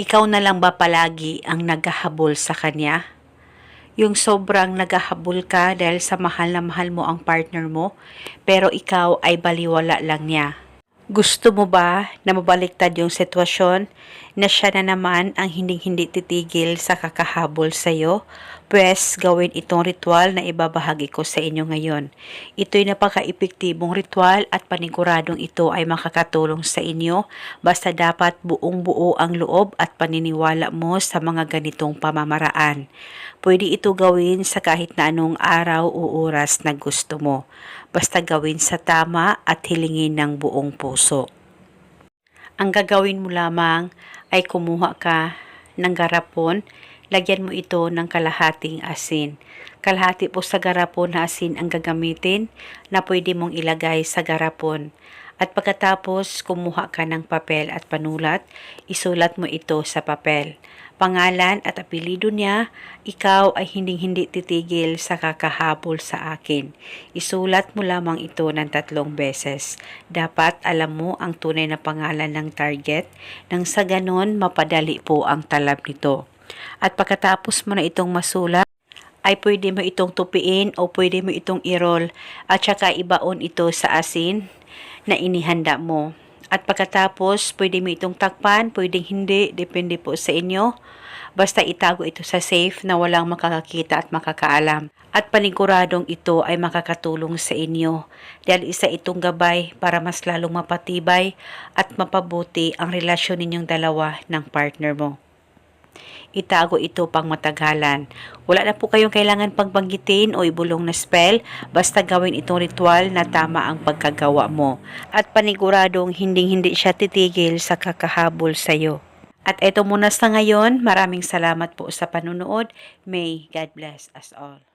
Ikaw na lang ba palagi ang naghahabol sa kanya? Yung sobrang naghahabol ka dahil sa mahal na mahal mo ang partner mo, pero ikaw ay baliwala lang niya. Gusto mo ba na mabaliktad yung sitwasyon na siya na naman ang hindi-hindi titigil sa kakahabol sa'yo? Pwes, gawin itong ritual na ibabahagi ko sa inyo ngayon. Ito'y napaka-epektibong ritual at paniguradong ito ay makakatulong sa inyo basta dapat buong buo ang loob at paniniwala mo sa mga ganitong pamamaraan. Pwede ito gawin sa kahit na anong araw o oras na gusto mo. Basta gawin sa tama at hilingin ng buong puso. Ang gagawin mo lamang ay kumuha ka ng garapon, lagyan mo ito ng kalahating asin. Kalahati po sa garapon na asin ang gagamitin na pwede mong ilagay sa garapon. At pagkatapos kumuha ka ng papel at panulat, isulat mo ito sa papel. Pangalan at apelido niya, ikaw ay hinding-hindi titigil sa kakahabol sa akin. Isulat mo lamang ito ng tatlong beses. Dapat alam mo ang tunay na pangalan ng target nang sa ganon mapadali po ang talab nito. At pagkatapos mo na itong masulat, ay pwede mo itong tupiin o pwede mo itong irol at saka ibaon ito sa asin na inihanda mo. At pagkatapos, pwede mo itong takpan, pwedeng hindi, depende po sa inyo. Basta itago ito sa safe na walang makakakita at makakaalam. At paniguradong ito ay makakatulong sa inyo dahil isa itong gabay para mas lalong mapatibay at mapabuti ang relasyon ninyong dalawa ng partner mo itago ito pang matagalan. Wala na po kayong kailangan pagbanggitin o ibulong na spell, basta gawin itong ritual na tama ang pagkagawa mo. At paniguradong hinding-hindi siya titigil sa kakahabol sa iyo. At eto muna sa ngayon, maraming salamat po sa panunood. May God bless us all.